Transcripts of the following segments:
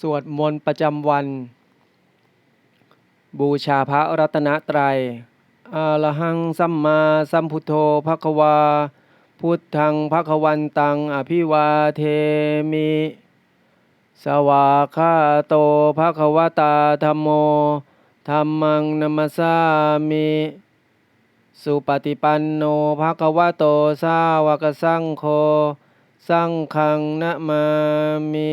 สวดมนต์ประจำวัน บูชาพระรัตนตรัยอาระหังสัมมาสัมพุทโธภควา พุทธังภควันตัง อภิวาเทมิ สวาคาโตภควตาธรรมโมธรรมังนัมสสามิสุปฏิปันโนภควโตสาวกสังโฆ สังฆังนะมามิ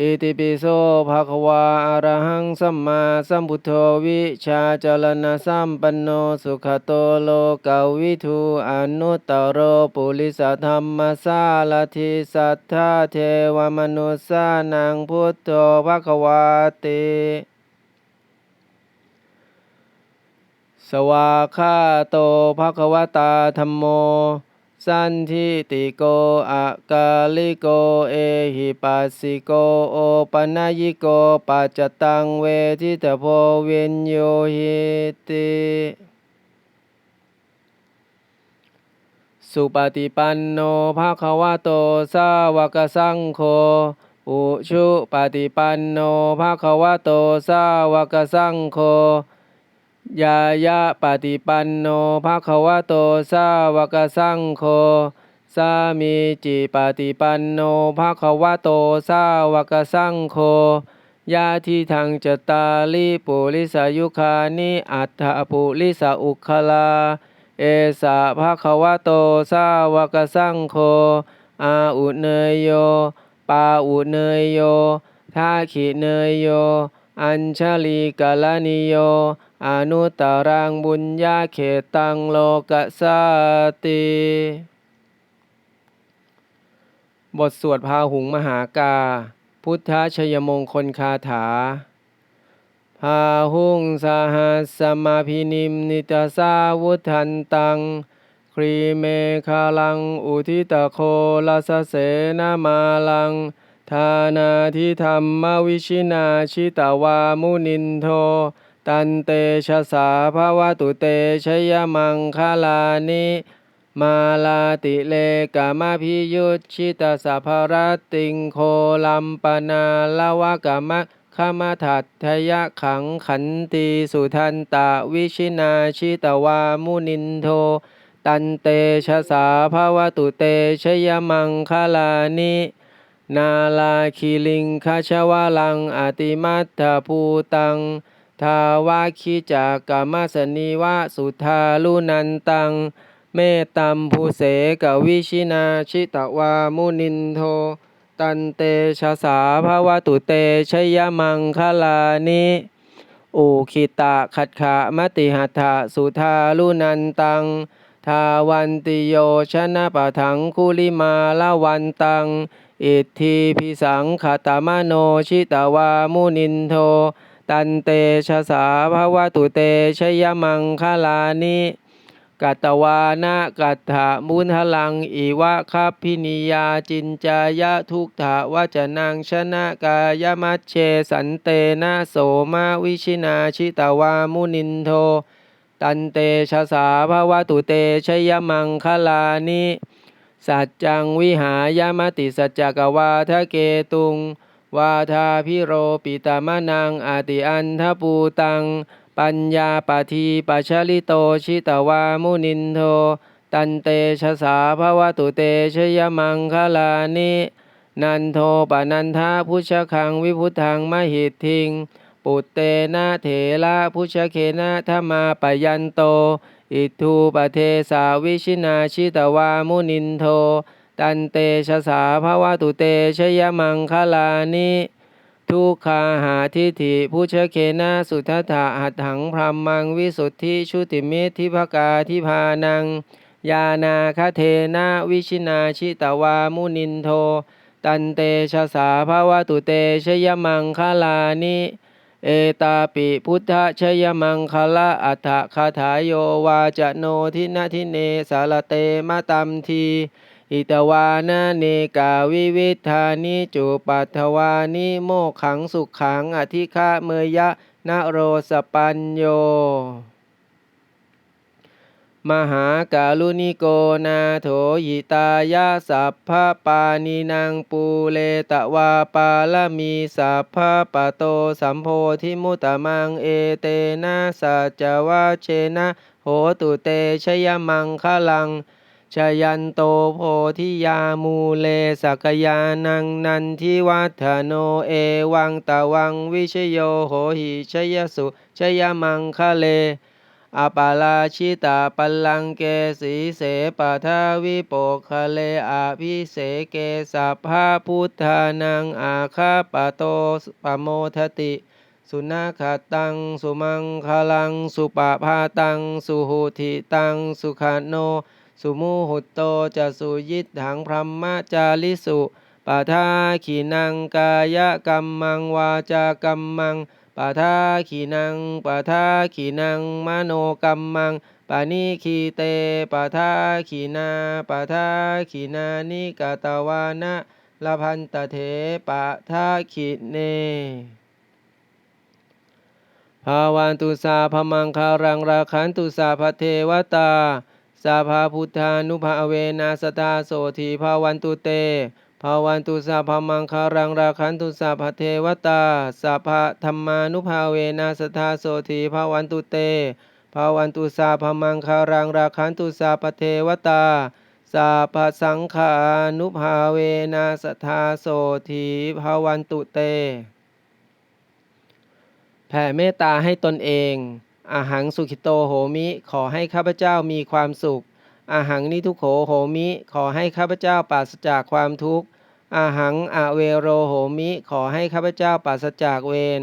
อิติปิโสภะคะวะอะระหังสัมมาสัมพุทโธวิชาจรณะสัมปันโนสุขโตโลกวิทูอนุตตโรปุริสธรรมสาลทิสัทธาเทวมนุสสานังพุทโธภะคะวาติสวาคาโตภะคะวตาธรรมโม สันทิติโกอะกาลิโกเอหิปัสสิโกโอปัญญิโกปัจจตังเวทิตโพวินโยหิติสุปฏิปันโนภะคะวะโตสาวกสังโฆอุชุปฏิปันโนภะคะวะโตสาวกสังโฆ ยายะปฏิปันโนภะคะวะโตสาวกสังโฆสามีจิปฏิปันโนภะคะวะโตสาวกสังโฆยาทิทังจตาลิปุริสายุคานิอัฏฐปุริสาอุคลา เอสะภะคะวะโตสาวกสังโฆอาอุเนยโย ปาอุเนยโยทาขิเนยโย อัญชลีกาลนิโย อนุตตรังบุญญาเขตังโลกสาติ บทสวดพาหุงมหากา พุทธชยมงคลคาถา พาหุงสหัสสมาพินิมนิตสาวุธันตัง ครีเมคาลัง อุทิตโคลสเสนามาลัง ทานาทิธรรมวิชินาชิตาวามุนินโท ตันเตชะสาภาวะตุเตชยมังคาลานิมาลาติเลกามาพิยุตชิตาสัพรติงโคลัมปนาลาวกามะขมาถัตทยะขังขันตีสุทันตะวิชินาชิตวามุนินโท ตันเตชะสาภาวะตุเตชยมังคาลานินาลาคิลิงคาชวาลังอติมัตถภูตัง ทาวาคิจากกามาสนิวะสุทาลุนันตัง เมตตัมภูเสกวิชินาชิตวามุนินโท ตันเตชะสาภาวตุเตชยมังคลานิอุคิตะขัดขะมติหัตถะสุทาลุนันตัง ทาวันติโยชนะปะถังคุลิมาลาวันตัง อิทธิพิสังขตามโนชิตวามุนินโท ตันเตชะสาภาวตุเตชยมังคลานิกัตวานะกัตถะมุนหลังอีวะคัพพินิยาจินจายะทุกถะวจนังชนะกายมัชเชสันเตนะโสมาวิชินาชิตวามุนินโท ตันเตชะสาภาวตุเตชยมังคลานิสัจจังวิหายามติสัจจกวาทะเกตุง วาทาพิโรปิตามะนังอาติอันทปูตัง ปัญญาปฏทีปัชลิโตชิตวามุนินโท ตันเตชะสาภวตุเตชยมังคลานินันโทปนันทาพุชคังวิพุทังมหิตทิง ปุตเตนะเถระพุชเคนะธรรมาปยันโต อิทูปเทสาวิชินาชิตวามุนินโท ตันเตชะสาภาวะตุเตชยมังคลานิทุกขาหาทิฏฐิผู้เชเคนะสุทัฏะหัตถังพรหมังวิสุทธิชุติมิตรทิภกาทิพานัง ยานาคเทนะวิชินาชิตวามุนินโท ตันเตชะสาภาวะตุเตชยมังคลานิเอตาปิพุทธชยมังคละอัฏฐคาถาโยวาจโนทินาทิเนสารเตมะตัมที อิตวานาเนกาวิวิธานิจุปัทวานิโมขังสุขังอธิฆะเมยะนโรสปัญโย มหาการุณิโกนาโถยิตายาสัพพปานินางปูเลตะวาปาลมีสัพพปะโตสัมโพธิมุตตมังเอเตนะสัจวะเชนะโหตุเตชยมังคะลัง ชยันโตโพธิยามูเลสักยานังนันทิวัฒโนเอวังตะวังวิชโยโหหิชยสุชยมังคะเลอาปาลาชิตาปัลลังเกสีเสปะทาวิโปคะเลอาภิเสเกสัพพะพุทธานังอาคาปะโตปโมทติ สุนัขตังสุมังคลังสุปะพาตังสุหุติตังสุขโน สุมูหุตโตจะสุยิตถังพรหมจาริสุปะทาขีนังกายกัมมังวาจากัมมังปะทาขีนังปะทาขีนังมโนกัมมังปานิคีเตปะทาขีนาปะทาขีนานิกาตวานะละพันตเถปะทาขีเนภาวันตุสาพมังคารังราคันตุสาพเทวตา สาภาพุทธานุภาเวนัสตาโสธีภาวันตุเตภาวันตุสาพมังคารังราคันตุสาพเทวตาสาภาธรรมานุภาเวนัสตาโสธีภาวันตุเตภาวันตุสาพมังคารังราคันตุสาพเทวตาสาภสังขานุภาเวนัสทาโสธีภาวันตุเต แผ่เมตตาให้ตนเอง อาหังสุขิโตโหมิ ขอให้ข้าพเจ้ามีความสุข อาหังนิทุโขโหมิ ขอให้ข้าพเจ้าปราศจากความทุกข์ อาหังอเวโรโหมิ ขอให้ข้าพเจ้าปราศจากเวร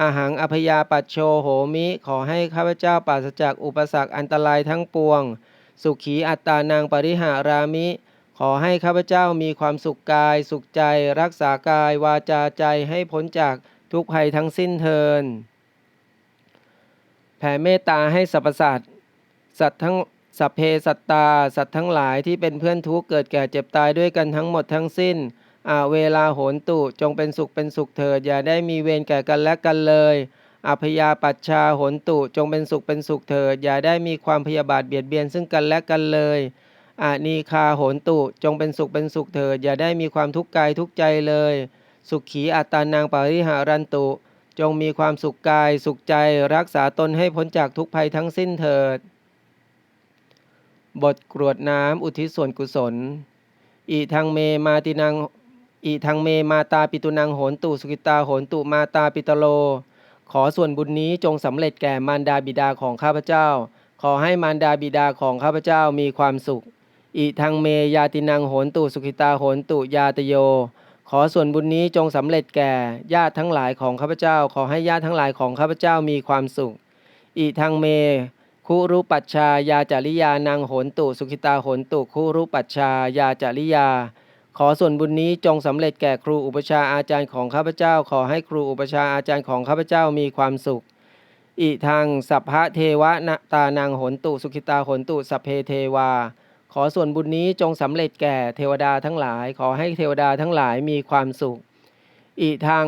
อาหังอภยาปัชโชโหมิ ขอให้ข้าพเจ้าปราศจากอุปสรรคอันตรายทั้งปวง สุขีอัตตานางปริหารามิ ขอให้ข้าพเจ้ามีความสุขกาย สุขใจ รักษากายวาจาใจให้พ้นจากทุกภัยทั้งสิ้นเทิน แผ่เมตตาให้สรรพสัตว์สัตว์ทั้งสัพเพสัตตา สัตว์ทั้งหลายที่เป็นเพื่อนทุกข์เกิดแก่เจ็บตายด้วยกันทั้งหมดทั้งสิ้นอาเวลาโหนตุจงเป็นสุขเป็นสุขเถิด อย่าได้มีเวรแก่กันและกันเลยอพยาปัชชาโหนตุจงเป็นสุขเป็นสุขเถิด อย่าได้มีความพยาบาทเบียดเบียนซึ่งกันและกันเลยอานีคาโหนตุจงเป็นสุขเป็นสุขเถิด อย่าได้มีความทุกข์กายทุกใจเลย สุขีอัตตานางปาริหารันตุ จงมีความสุขกายสุขใจรักษาตนให้พ้นจากทุกภัยทั้งสิ้นเถิด บทกรวดน้ำอุทิศส่วนกุศล อีทางเมมาตินังอีทางเมมาตาปิตุนังโหนตุสุกิตาโหนตุมาตาปิตโล ขอส่วนบุญนี้จงสำเร็จแก่มารดาบิดาของข้าพเจ้า ขอให้มารดาบิดาของข้าพเจ้ามีความสุข อีทางเมยาตินังโหนตุสุขิตาโหนตุยาตโย ขอส่วนบุญนี้จงสำเร็จแก่ญาติทั้งหลายของข้าพเจ้า ขอให้ญาติทั้งหลายของข้าพเจ้ามีความสุข อีทางเม คุรุปัชชายาจาริยานางโหนตุ สุขิตาโหนตุคุรุปัชชายาจาริยา ขอส่วนบุญนี้จงสำเร็จแก่ครูอุปชาอาจารย์ของข้าพเจ้า ขอให้ครูอุปชาอาจารย์ของข้าพเจ้ามีความสุข อีทางสัพพะเทวนะตานางโหนตุ สุขิตาโหนตุสัพเพเทวา ขอส่วนบุญนี้จงสำเร็จแก่เทวดาทั้งหลาย ขอให้เทวดาทั้งหลายมีความสุข อีทาง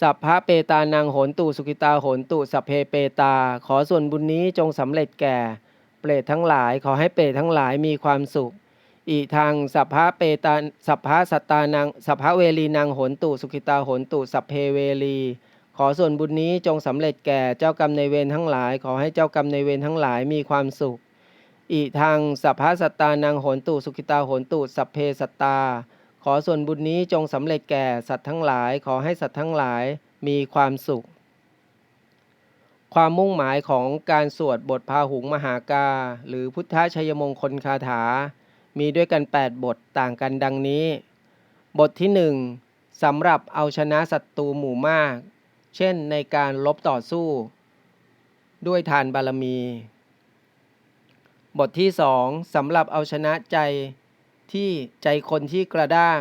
สัพพะเปตานางโหนตุสุขิตาโหนตุสัพเพเปตา ขอส่วนบุญนี้จงสำเร็จแก่เปรตทั้งหลาย ขอให้เปรตทั้งหลายมีความสุข อีทางสัพพะเปตาสัพพะสัตตานางสัพพะเวลีนางโหนตุสุขิตาโหนตุสัพเพเวลีขอส่วนบุญนี้จงสำเร็จแก่เจ้ากรรมในเวรทั้งหลาย ขอให้เจ้ากรรมในเวรทั้งหลายมีความสุข อีทางสัพพะสัตตานางโหนตุสุขิตาโหนตุสัพเพสัตตา ขอส่วนบุญนี้จงสำเร็จแก่สัตว์ทั้งหลาย ขอให้สัตว์ทั้งหลายมีความสุข ความมุ่งหมายของการสวดบทพาหุงมหากา หรือพุทธชัยมงคลคาถา มีด้วยกัน 8 บทต่างกันดังนี้ บทที่ 1สำหรับเอาชนะศัตรูหมู่มาก เช่นในการลบต่อสู้ ด้วยทานบารมี บทที่สองสำหรับเอาชนะใจที่ใจคนที่กระด้าง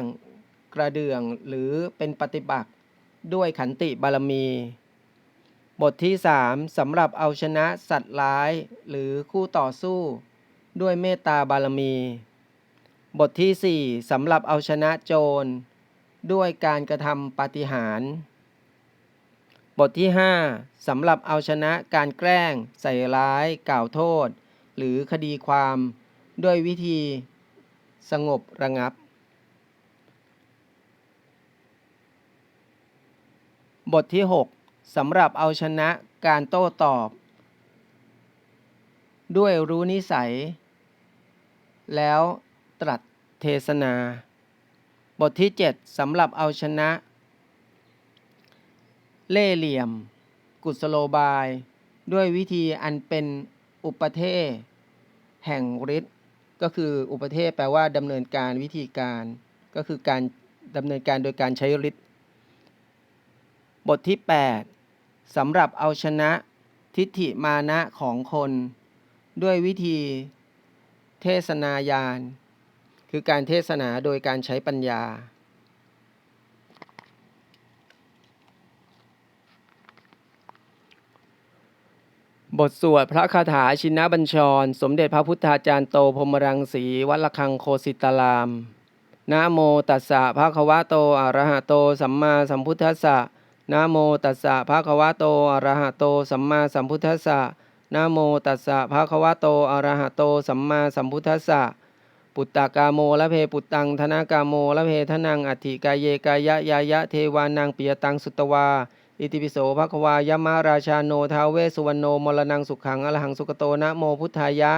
กระเดื่องหรือเป็นปฏิบัติด้วยขันติบารมี บทที่3สำหรับเอาชนะสัตว์ร้ายหรือคู่ต่อสู้ ด้วยเมตตาบารมี บทที่4สำหรับเอาชนะโจร ด้วยการกระทำปาฏิหาริย์บทที่5สำหรับเอาชนะการแกล้งใส่ร้ายกล่าวโทษ หรือคดีความด้วยวิธีสงบระงับ บทที่ 6สำหรับเอาชนะการโต้ตอบ ด้วยรู้นิสัย แล้วตรัสเทศนา บทที่ 7สำหรับเอาชนะ เล่เหลี่ยม กุศโลบาย ด้วยวิธีอันเป็น อุปเทศแห่งฤทธิ์ก็คืออุปเทศแปลว่าดำเนินการวิธีการ ก็คือการดำเนินการโดยการใช้ฤทธิ์บทที่ 8สำหรับเอาชนะทิฏฐิมานะของคน ด้วยวิธีเทศนายาน คือการเทศนาโดยการใช้ปัญญา บทสวดพระคาถาชินบัญชร สมเด็จพระพุทธาจารย์โตพรมรังสีวัดระฆังโคสิตารามนะโมตัสสะภะคะวะโตอะระหะโต สัมมาสัมพุทธัสสะนะโมตัสสะภะคะวะโตอะระหะโต สัมมาสัมพุทธัสสะนะโมตัสสะภะคะวะโตอะระหะโต สัมมาสัมพุทธัสสะปุตตากาโมละเพปุตตังธนากาโมละเพทนังอัติกายเยกายะยายะเทวานังปิยตังสุตวา อิติปิโสภควายมะราชาโนทาวเวสุวรรณโนมรณังสุขังอรหังสุกโตนะโมพุทธายะ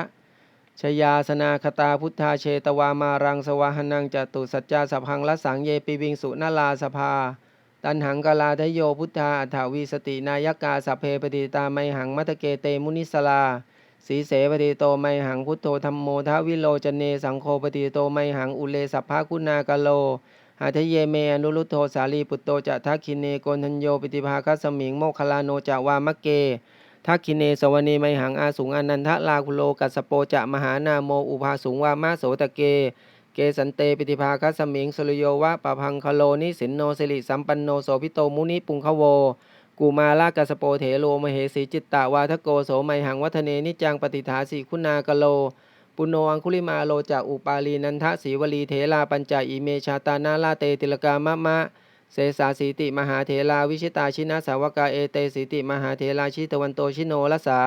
ชยาสนาคตาพุทธาเชตวามารังสวาหนังจตุสัจจาสัพพังละสังเยปิวิงสุนลาสภา ตันหังกาลาทโยพุทธาอัฏฐาวีสตินายกาสัพเพปฏิตาไมหังมัตเกเตมุนิสลาสีเสปฏิโตไมหังพุทโธธรรมโมทวิโลจเนสังโฆปฏิโตไมหังอุเลสัพพะคุณากโล หาทเยเมอนุรุโธสาลีปุตโตจะทักคินเนโกนทัญโยปิติภาคัสมิงโมคลาโนจะวามะเกทักคินเนสวเนไมหังอาสุงอนันทะลาคุโลกัสสโปจะมหานาโมอุภาสุงวามาโสตะเก เกสันเตปิติภาคัสมิงสุริโยวะปะพังคโลนิสินโนสิริสัมปันโนโสพิโตมุนิปุงคโวกูมาลากัสโปเถโลมเหสีจิตตาวาทโกโสไมหังวัฒเนนิจังปฏิฐาสีคุณากโล ปุณโนอังคุลิมาโลจากอุปาลีนันทะสีวลีเถลาปัญจอิเมชาตานาลาเตติลกามะมะเสสาสีติมหาเถลาวิชิตาชินาสาวกาเอเตสีติมหาเถลาชิตวันโตชิโนลสา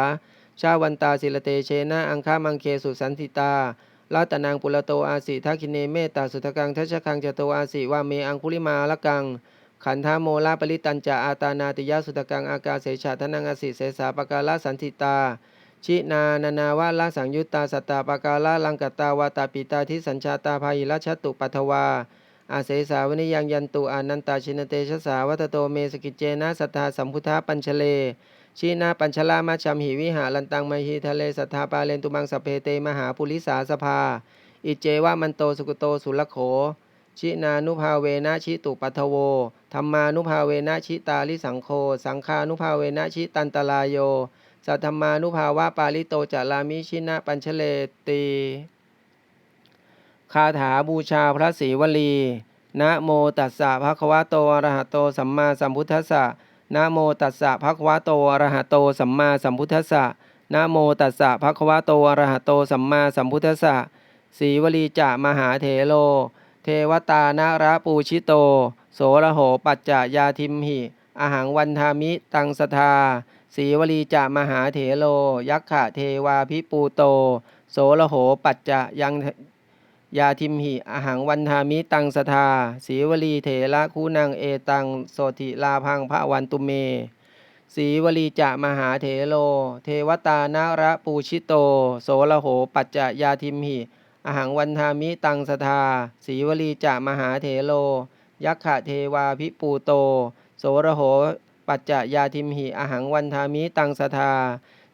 ชาวันตาศิลเตเชนะอังคามังเคสุสันติตาลาตนางปุระโตอาสิทักขิเนเมตตาสุทกังทัชคังจโตอาสิวาเมอังคุลิมาละกัง ขันธาโมลาปริตันจาอาตานาติยาสุตกังอากาเสชาทนังอสิเสสาปกาลสันติตา ชินานานาวาลาสังยุตตาสัตตาปกาลาลังกตาวาตาปิตาทิสัญชาตาภายิรัชตุปัทวา อาเสสาวนิยังยันตุอานันตาชินเตชะสาวัตโตเมสกิจเจนะสัทธาสัมพุทธาปัญชเลชีนาปัญชลามาชัมหิวิหาลันตังมหิทะเลสัทธาปาเลนตุมังสเพเตมหาปุริสาสภา อิเจวะมันโตสุกโตสุลโข ชินานุภาเวนะชิตุปัทโวธรรมานุภาเวนะชิตาลิสังโฆสังฆานุภาเวนะชิตันตลายโย สัทธรรมานุภาวะปาลิโตจารามิชินะปัญชเลตีคาถาบูชาพระศรีวลีนะโมตัสสะภะคะวะโตอะระหะโตสัมมาสัมพุทธัสสะนะโมตัสสะภะคะวะโตอะระหะโตสัมมาสัมพุทธัสสะนะโมตัสสะภะคะวะโตอะระหะโตสัมมาสัมพุทธัสสะศรีวลีจะมหาเถโล เทวตานาระปูชิโต โสระโหปัจจายาทิมหิ อหังวันทามิตังสทา ศีวลีจะมหาเถโล ยักขะเทวาพิปูโต โสระโหปัจจะยังยาทิมหิอหังวันทามิตังสทาสีวลีเถระคูนังเอตังโสติลาพังพระวันตุเม สีวลีจะมหาเถโล เทวตานาระปูชิโต โสระโหปัจจะยาทิมหิอหังวันทามิตังสทาสีวลีจะมหาเถโล ยักขะเทวาพิปูโต โสระโห ปัจจยาทิมหิอหังวันทามิตังสทา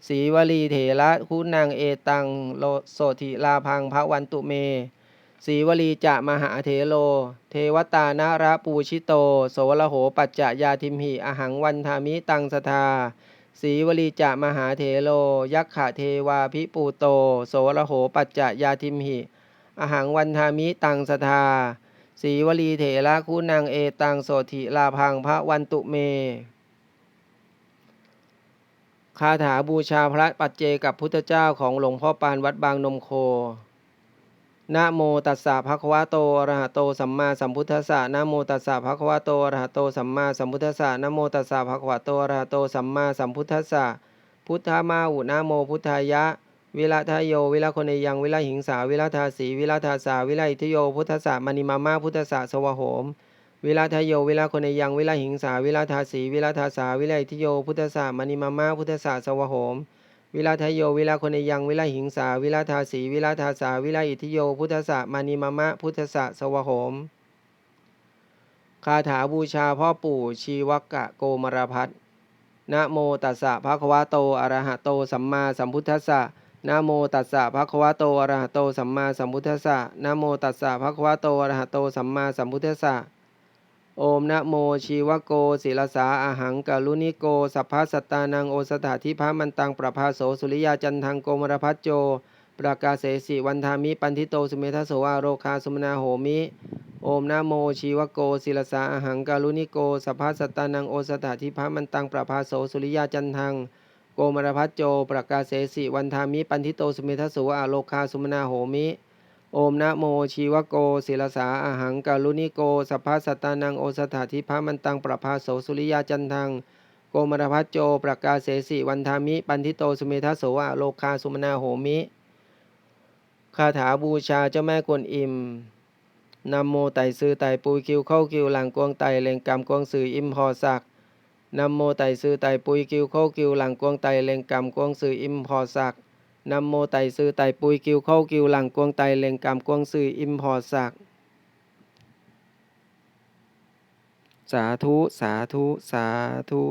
สีวลีเถระคูนังเอตังโลโสติลาพังพระวันตุเม สีวลีจะมหาเถโล เทวตานาระปูชิโต โสระโหปัจจยาทิมหิอหังวันทามิตังสทาสีวลีจะมหาเถโล ยักขะเทวาพิปูโต โสระโหปัจจยาทิมหิอหังวันทามิตังสทาสีวลีเถระคูนังเอตังโสธิลาพังพระวันตุเม คาถาบูชาพระปัจเจกับพุทธเจ้าของหลวงพ่อปานวัดบางนมโค นะโมตัสสะภะคะวะโตอะระหะโตสัมมาสัมพุทธัสสะนะโมตัสสะภะคะวะโตอะระหะโตสัมมาสัมพุทธัสสะนะโมตัสสะภะคะวะโตอะระหะโตสัมมาสัมพุทธัสสะ พุทธามาอุนะโมพุทธายะ วิระทายโย วิระคนยัง วิระหิงสา วิระทาสี วิระทาสา วิระอิทโย พุทธสสะมณีมามาพุทธสสะสวะโหม วิระทายโย วิระคนในยังวิระหิงสาวิระทาสีวิระทาสาวิระอิทโยพุทธสสะมณีมามาพุทธสสะสวะโหมวิราทายโยวิราคนในยัง วิราหิงสา วิราทาสีวิราทาสา วิราอิทิโย พุทธะมานิมามะพุทธะสวะโหม คาถาบูชาพ่อปู่ชีวกะโกมรพัฒนะโมตัสสะภะคะวะโต อะระหะโต สัมมาสัมพุทธัสสะนะโมตัสสะภะคะวะโต อะระหะโต สัมมาสัมพุทธัสสะนะโมตัสสะภะคะวะโต อะระหะโต สัมมาสัมพุทธัสสะ โอมนะโมชีวโกศิลสาอาหังกาลุนิโกสัพพะสัตตานังโอสถาธิพามันตังประภาโสสุริยาจันทังโกมรพัจโจ ประกาเสสิวันธามิปันทิโตสุเมทโสอาโรคาสุมนาโหมิ โอมนะโมชีวโกศิลสาอาหังกาลุนิโกสัพพะสัตตานังโอสถาธิพามันตังประภาโสสุริยาจันทังโกมรพัจโจ ประกาเสสิวันธามิปันทิโตสุเมทโสอาโรคาสุมนาโหมิ โอมนะโมชีวโกศิลสาอาหังกาลุนิโกสัพพะสัตานังโอสถาธิพามันตังประภาโสสุริยาจันทังโกมรพัจโจประกาเสสิวันธามิ ปันทิโตสุเมทัสโสอะโลคาสุมนาโหมิคาถาบูชาเจ้าแม่กวนอิมนำโมไตซื้อไตปุยคิวเข้าคิวหลังกวงไตเลงกำกวงสื่ออิมพอสักนำโมไตซื้อไตปุยคิวเข้าคิวหลังกวงไตเลงกำกวงสื่ออิมพอสัก นำโมไตซื้อไตปุยกิวเข้ากิวหลังกวงไตเลงกามกวงสื่ออิมพอสัก สาธุ สาธุ สาธุ